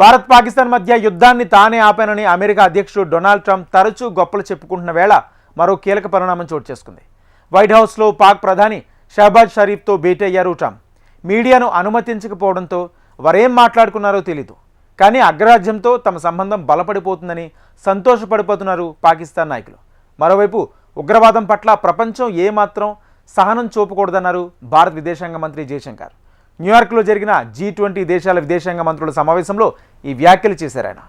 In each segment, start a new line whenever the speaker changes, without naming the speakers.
భారత్ పాకిస్తాన్ మధ్య యుద్ధాన్ని తానే ఆపానని అమెరికా అధ్యక్షుడు డొనాల్డ్ ట్రంప్ తరచూ గొప్పలు చెప్పుకుంటున్న వేళ మరో కీలక పరిణామం చోటు చేసుకుంది. వైట్ హౌస్లో పాక్ ప్రధాని షహబాజ్ షరీఫ్తో భేటీ అయ్యారు ట్రంప్. మీడియాను అనుమతించకపోవడంతో వారేం మాట్లాడుకున్నారో తెలీదు. కానీ అగ్రరాజ్యంతో తమ సంబంధం బలపడిపోతుందని సంతోషపడిపోతున్నారు పాకిస్తాన్ నాయకులు. మరోవైపు ఉగ్రవాదం పట్ల ప్రపంచం ఏమాత్రం సహనం చూపకూడదన్నారు భారత విదేశాంగ మంత్రి జయశంకర్. న్యూయార్క్లో జరిగిన జీ ట్వంటీ దేశాల విదేశాంగ మంత్రుల సమావేశంలో ఈ వ్యాఖ్యలు చేశారు ఆయన.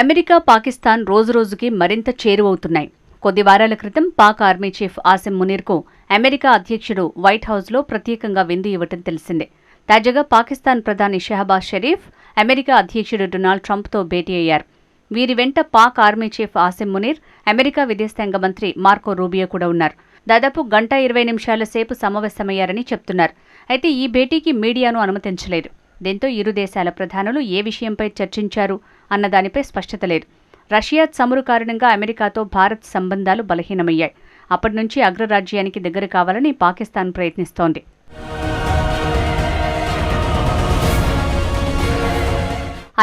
అమెరికా పాకిస్తాన్ రోజురోజుకి మరింత చేరువవుతున్నాయి. కొద్ది వారాల క్రితం పాక్ ఆర్మీ చీఫ్ ఆసిం మునీర్కు అమెరికా అధ్యక్షుడు వైట్ హౌస్లో ప్రత్యేకంగా విందు ఇవ్వటం తెలిసిందే. తాజాగా పాకిస్తాన్ ప్రధాని షెహబాజ్ షరీఫ్ అమెరికా అధ్యక్షుడు డొనాల్డ్ ట్రంప్తో భేటీ అయ్యారు. వీరి వెంట Pak army chief Asim Munir America విదేశాంగ మంత్రి మార్కో రూబియో కూడా ఉన్నారు. దాదాపు గంట ఇరవై నిమిషాల సేపు సమావేశమయ్యారని చెప్తున్నారు. అయితే ఈ భేటీకి మీడియాను అనుమతించలేదు. దీంతో ఇరు దేశాల ప్రధానులు ఏ విషయంపై చర్చించారు అన్న దానిపై స్పష్టత లేదు. రష్యా చమురు కారణంగా అమెరికాతో భారత్ సంబంధాలు బలహీనమయ్యాయి. అప్పటి నుంచి అగ్రరాజ్యానికి దగ్గర కావాలని పాకిస్తాన్ ప్రయత్నిస్తోంది.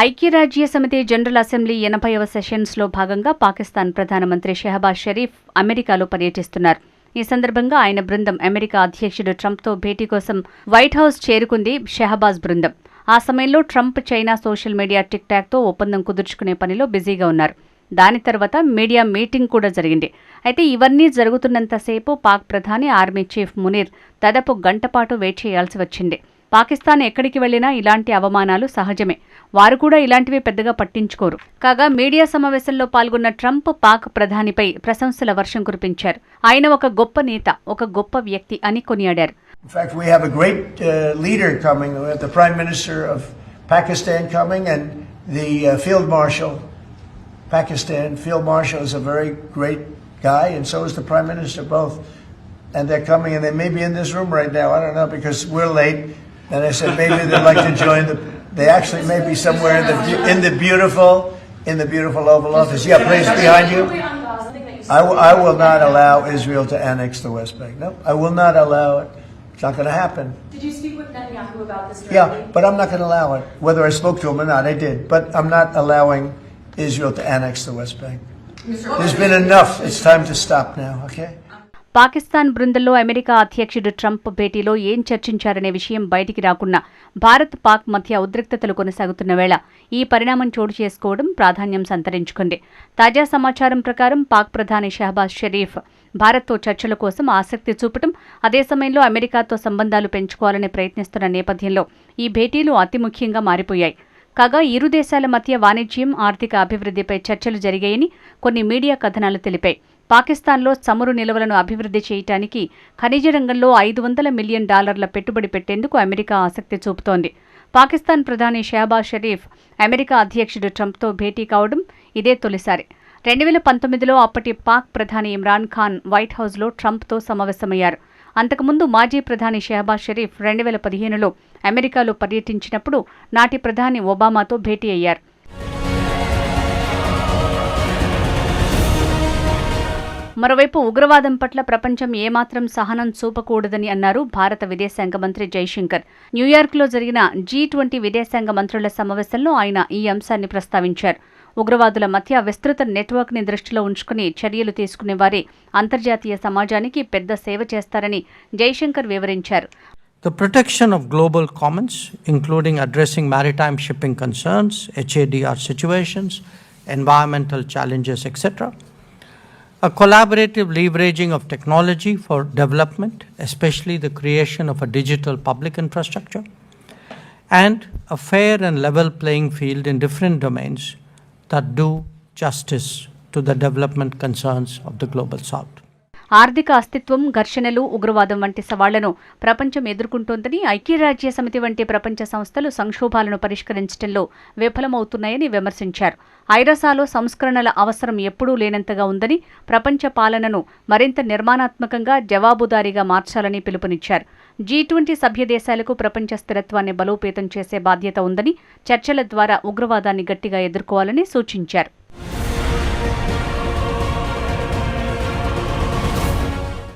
ఐక్యరాజ్య సమితి జనరల్ అసెంబ్లీ ఎనభైవ సెషన్స్లో భాగంగా పాకిస్తాన్ ప్రధానమంత్రి షెహబాజ్ షరీఫ్ అమెరికాలో పర్యటిస్తున్నారు. ఈ సందర్భంగా ఆయన బృందం అమెరికా అధ్యక్షుడు ట్రంప్తో భేటీ కోసం వైట్ హౌస్ చేరుకుంది షెహబాజ్ బృందం. ఆ సమయంలో ట్రంప్ చైనా సోషల్ మీడియా టిక్ టాక్తో ఒప్పందం కుదుర్చుకునే పనిలో బిజీగా ఉన్నారు. దాని తర్వాత మీడియా మీటింగ్ కూడా జరిగింది. అయితే ఇవన్నీ జరుగుతున్నంతసేపు పాక్ ప్రధాని ఆర్మీ చీఫ్ మునీర్ దాదాపు గంటపాటు వెయిట్ చేయాల్సి వచ్చింది. పాకిస్తాన్ ఎక్కడికి వెళ్ళినా ఇలాంటి అవమానాలు సహజమే వారు కూడా ఇలాంటివి పెద్దగా పట్టించుకోరు కాగా మీడియా సమావేశంలో పాల్గొన్న ట్రంప్ పాక్ ప్రధానిపై ప్రశంసల వర్షం కురిపించారు ఆయన ఒక గొప్ప నేత ఒక గొప్ప వ్యక్తి అని కొనియాడారు
In fact, we have a great uh, leader coming. We have the Prime Minister of Pakistan coming and the uh, Field Marshal. Pakistan Field Marshal is a very great guy, and so is the Prime Minister, both. And they're coming, and they may be in this room right now. I don't know because we're late. And I said maybe they'd like to join the. They actually may be somewhere in the in the beautiful in the beautiful Oval Office. Yeah, please behind you. I, w- I will not allow Israel to annex the West Bank. No, I will not allow it. It's not going to happen.
Did you speak with Netanyahu about this directly?
Yeah, but I'm not going to allow it. Whether I spoke to him or not, I did. But I'm not allowing Israel to annex the West Bank. There's been enough. It's time to stop now, okay?
Pakistan బృందంలో America అధ్యక్షుడు Trump భేటీలో ఏం చర్చించారనే విషయం బయటికి రాకున్నా భారత్ పాక్ మధ్య ఉద్రిక్తతలు కొనసాగుతున్న వేళ ఈ పరిణామం చోటు చేసుకోవడం ప్రాధాన్యం సంతరించుకుంది. తాజా సమాచారం ప్రకారం పాక్ ప్రధాని షహబాజ్ షరీఫ్ భారత్తో చర్చల కోసం ఆసక్తి చూపటం అదే సమయంలో అమెరికాతో సంబంధాలు పెంచుకోవాలని ప్రయత్నిస్తున్న నేపథ్యంలో ఈ భేటీలు అతి ముఖ్యంగా మారిపోయాయి. కాగా ఇరు దేశాల మధ్య వాణిజ్యం ఆర్థిక అభివృద్ధిపై చర్చలు జరిగాయని కొన్ని మీడియా కథనాలు తెలిపాయి. పాకిస్తాన్లో చమురు నిల్వలను అభివృద్ధి చేయటానికి ఖనిజ రంగంలో ఐదు వందల మిలియన్ డాలర్ల పెట్టుబడి పెట్టేందుకు అమెరికా ఆసక్తి చూపుతోంది. పాకిస్తాన్ ప్రధాని షహబాజ్ షరీఫ్ అమెరికా అధ్యక్షుడు ట్రంప్తో భేటీ కావడం ఇదే తొలిసారి. రెండు వేల పంతొమ్మిదిలో అప్పటి పాక్ ప్రధాని ఇమ్రాన్ ఖాన్ వైట్ హౌస్లో ట్రంప్తో సమావేశమయ్యారు. అంతకుముందు మాజీ ప్రధాని షెహబాజ్ షరీఫ్ రెండు వేల పదిహేనులో అమెరికాలో పర్యటించినప్పుడు నాటి ప్రధాని ఒబామాతో భేటీ అయ్యారు. మరోవైపు ఉగ్రవాదం పట్ల ప్రపంచం ఏమాత్రం సహనం చూపకూడదని అన్నారు భారత విదేశాంగ మంత్రి జైశంకర్ న్యూయార్క్లో జరిగిన జీ ట్వంటీ విదేశాంగ మంత్రుల సమావేశంలో ఆయన ఈ అంశాన్ని ప్రస్తావించారు ఉగ్రవాదుల మధ్య విస్తృత నెట్వర్క్ని దృష్టిలో ఉంచుకుని చర్యలు తీసుకునే వారే అంతర్జాతీయ సమాజానికి పెద్ద సేవ చేస్తారని జైశంకర్ వివరించారు
The protection of global commons, including addressing maritime shipping concerns, HADR situations, environmental challenges, etc. A collaborative leveraging of technology for development, especially the creation of a digital public infrastructure, and a fair and level playing field in different domains that do justice to the development concerns of the global south.
ఆర్థిక అస్తిత్వం ఘర్షణలు ఉగ్రవాదం వంటి సవాళ్ళను ప్రపంచం ఎదుర్కొంటోందని ఐక్యరాజ్య సమితి వంటి ప్రపంచ సంస్థలు సంక్షోభాలను పరిష్కరించడంలో విఫలమవుతున్నాయని విమర్శించారు. ఐరసాలో సంస్కరణల అవసరం ఎప్పుడూ లేనంతగా ఉందని ప్రపంచ పాలనను మరింత నిర్మాణాత్మకంగా జవాబుదారీగా మార్చాలని పిలుపునిచ్చారు. జీ ట్వంటీ సభ్య దేశాలకు ప్రపంచ స్థిరత్వాన్ని బలోపేతం చేసే బాధ్యత ఉందని చర్చల ద్వారా ఉగ్రవాదాన్ని గట్టిగా ఎదుర్కోవాలని సూచించారు.